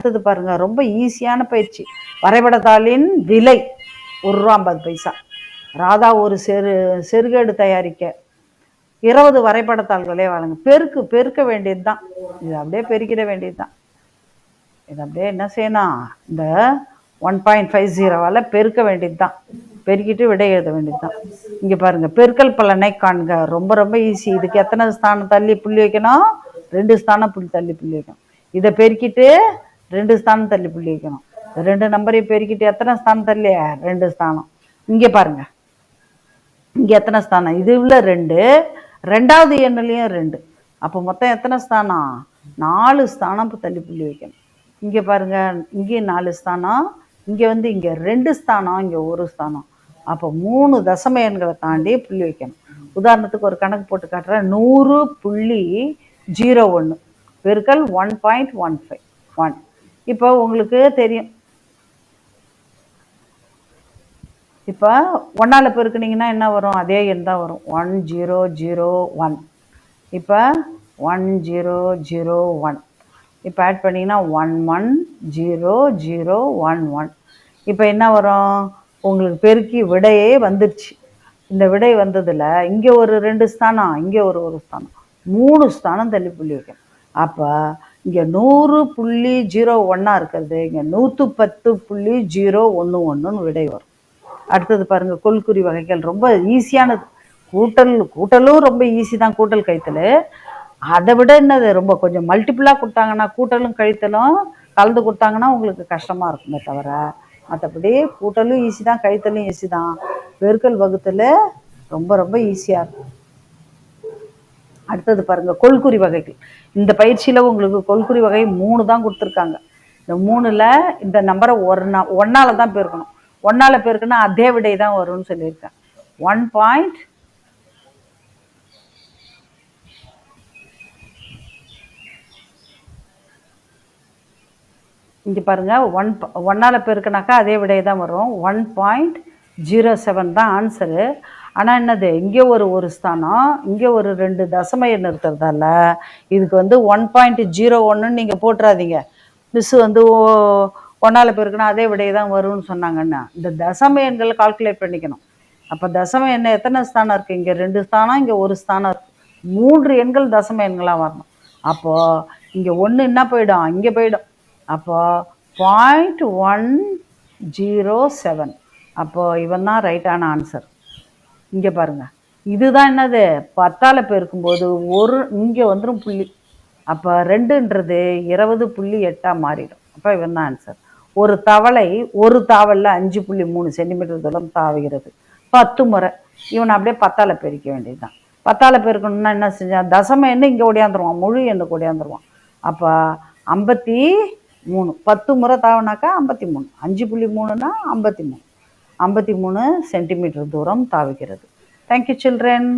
அடுத்தது பாருங்க ரொம்ப ஈஸியான பயிற்சி. வரைபடத்தாளின் விலை ஒரு ரூபா ஐம்பது பைசா. ராதா ஒரு செரு செருகேடு தயாரிக்க இருபது வரைபடத்தாள்களே வாழுங்க. பெருக்கு பெருக்க வேண்டியது தான் இது அப்படியே பெருக்கிட வேண்டியது தான் இது அப்படியே என்ன செய்யணும்? இந்த ஒன் பாயிண்ட் ஃபைவ் ஜீரோவால் பெருக்க வேண்டியது தான் பெருக்கிட்டு விடை எழுத வேண்டியது தான் இங்கே பாருங்கள் பெருக்கல் பலனை காண்க. ரொம்ப ரொம்ப ஈஸி. இதுக்கு எத்தனை ஸ்தானம் தள்ளி புள்ளி வைக்கணும்? ரெண்டு ஸ்தானம் புள்ளி தள்ளி புள்ளி வைக்கணும். இதை பெருக்கிட்டு ரெண்டு ஸ்தானம் தள்ளி புள்ளி வைக்கணும். ரெண்டு நம்பரையும் பெருக்கிட்டு எத்தனை ஸ்தானம் தள்ளி? ரெண்டு ஸ்தானம். இங்கே பாருங்க. இங்கே எத்தனை ஸ்தானம்? இது உள்ள ரெண்டு ரெண்டாவது எண்ணுலேயும் ரெண்டு. அப்போ மொத்தம் எத்தனை ஸ்தானம்? நாலு ஸ்தானம் இப்போ தள்ளி புள்ளி வைக்கணும். இங்கே பாருங்க. இங்கேயும் நாலு ஸ்தானம். இங்கே வந்து இங்கே ரெண்டு ஸ்தானம் இங்கே ஒரு ஸ்தானம். அப்போ மூணு தசம எண்களை தாண்டி புள்ளி வைக்கணும். உதாரணத்துக்கு ஒரு கணக்கு போட்டு காட்டுறேன். நூறு புள்ளி ஜீரோ ஒன்று பெருக்கல் one point one five. One. இப்போ உங்களுக்கு தெரியும். இப்போ ஒன்றால் பெருக்குனீங்கன்னா என்ன வரும்? அதே எண் தான் வரும். One zero zero one. இப்போ ஒன் ஜீரோ ஜீரோ ஒன். இப்போ ஆட் பண்ணிங்கன்னா one one zero zero one one. இப்போ என்ன வரும்? உங்களுக்கு பெருக்கி விடையே வந்துடுச்சு இந்த விடை வந்ததில் இங்கே ஒரு ரெண்டு ஸ்தானம் இங்கே ஒரு ஒரு ஸ்தானம். மூணு ஸ்தானம் தள்ளி புள்ளி வைக்கணும். அப்போ இங்கே நூறு புள்ளி ஜீரோ ஒன்றா இருக்கிறது. இங்கே நூற்று பத்து புள்ளி ஜீரோ ஒன்று ஒன்றுன்னு விடை வரும். அடுத்தது பாருங்கள் கொல்குறி வகைகள் ரொம்ப ஈஸியானது கூட்டல் கூட்டலும் ரொம்ப ஈஸி தான் கூட்டல் கழித்தல் அதை விட என்னது ரொம்ப கொஞ்சம் மல்டிப்புளாக கொடுத்தாங்கன்னா கூட்டலும் கழித்தலும் கலந்து கொடுத்தாங்கன்னா உங்களுக்கு கஷ்டமாக இருக்குமே தவிர மற்றபடி கூட்டலும் ஈஸி தான் கழித்தலும் ஈஸி தான். பெருக்கல் வகுத்தல் ரொம்ப ரொம்ப ஈஸியாக இருக்கும். அடுத்தது பாருங்க கொல்குறி வகைகள். இந்த பயிற்சியில் உங்களுக்கு கொல்குறி வகை மூணு தான் கொடுத்துருக்காங்க. இந்த மூணில் இந்த நம்பரை ஒரு நா ஒன்றால் தான் பெருக்கணும். ஒன்றால் பெருக்குன்னா அதே விடை தான் வரும்னு சொல்லியிருக்கேன். ஒன் பாயிண்ட் இங்கே பாருங்கள் ஒன் ஒன்றால் பெருக்குனாக்கா அதே விடை தான் வரும். ஒன் பாயிண்ட் ஜீரோ செவன் தான் ஆன்சரு ஆனால் என்னது இங்கே ஒரு ஒரு ஸ்தானம் இங்கே ஒரு ரெண்டு தசமையை நிறுத்துறதால இதுக்கு வந்து ஒன் பாயிண்ட் ஜீரோ ஒன்றுன்னு நீங்கள் போட்டுறாதீங்க. மிஸ்ஸு வந்து ஒன்றால் பெருக்குனா அதே விடையை தான் வரும்னு சொன்னாங்கன்னா இந்த தசம எண்களை கால்குலேட் பண்ணிக்கணும். அப்போ தசம எண்ணெய் எத்தனை ஸ்தானம் இருக்குது இங்கே ரெண்டு ஸ்தானம் இங்கே ஒரு ஸ்தானம் இருக்குது மூன்று எண்கள் தசம எண்களாக வரணும். அப்போது இங்கே ஒன்று என்ன போயிடும்? இங்கே போயிடும். அப்போது பாயிண்ட் ஒன் ஜீரோ செவன் அப்போது இவன் தான் ரைட்டான ஆன்சர் இங்கே பாருங்கள் இதுதான் என்னது? பத்தால் பெருக்கும்போது ஒரு இங்கே வந்துடும் புள்ளி. அப்போ ரெண்டுன்றது இருபது புள்ளி எட்டாக மாறிடும். அப்போ இவன் தான் ஆன்சர் ஒரு தவளை ஒரு தாவலில் அஞ்சு புள்ளி மூணு சென்டிமீட்டர் தூரம் தாவுகிறது. பத்து முறை. இவனை அப்படியே பத்தால் பெருக்க வேண்டியது தான் பத்தால் பெருக்கணும்னா என்ன செஞ்சான் தசம எண்ணு இங்கே ஓடியாந்துருவான் முழு எண்ணெய் ஓடியாந்துருவான் அப்போ ஐம்பத்தி மூணு. பத்து முறை தாவனாக்கா ஐம்பத்தி மூணு. அஞ்சு புள்ளி மூணுனா ஐம்பத்தி மூணு. ஐம்பத்தி மூணு சென்டிமீட்டர் தூரம் தாவுகிறது. Thank you children